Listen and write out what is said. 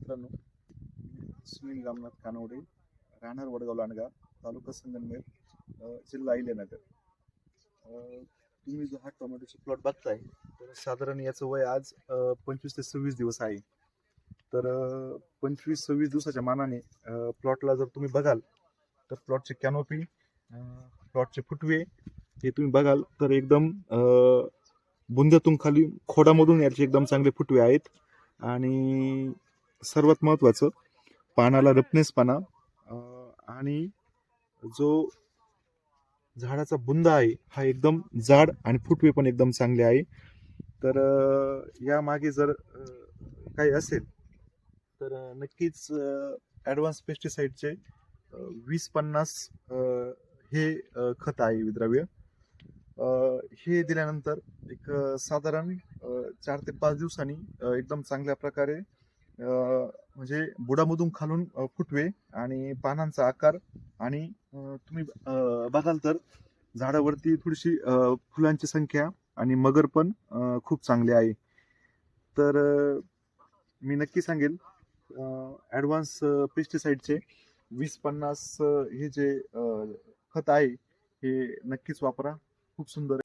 मित्रांनो सुनील रामनाथ कानवडे राहणार वडगाव लांडगा तालुका संगमनेर जिल्हा अहिल्यानगर. तुम्ही जो हा टोमॅटोचा प्लॉट बघताय तर साधारण याचं वय आज पंचवीस ते सव्वीस दिवस आहे. तर पंचवीस सव्वीस दिवसाच्या मानाने प्लॉटला जर तुम्ही बघाल तर प्लॉटचे कॅनोपी प्लॉटचे फुटवे हे तुम्ही बघाल तर एकदम बुंद्यातून खाली खोडामधून याचे एकदम चांगले फुटवे आहेत. आणि सर्वात महत्त्वाचं पानाला रपनेस पाना. आणि जो झाडाचा बुंदा आहे हा एकदम जाड आणि फुटवे पण एकदम चांगले आहे. तर या मागे जर काही असेल तर नक्कीच ॲडव्हान्स पेस्टिसाईडचे वीस पन्नास हे खत आहे विद्रव्य. हे दिल्यानंतर एक साधारण चार ते पाच दिवसांनी एकदम चांगल्या प्रकारे म्हणजे बुडामधून खालून फुटवे आणि पानांचा आकार आणि तुम्ही बघाल तर झाडावरती थोडीशी फुलांची संख्या आणि मगर पण खूप चांगले आहे. तर मी नक्की सांगेल ॲडव्हान्स पेस्टिसाईडचे वीस पन्नास हे जे खत आहे हे नक्कीच वापरा. खूप सुंदर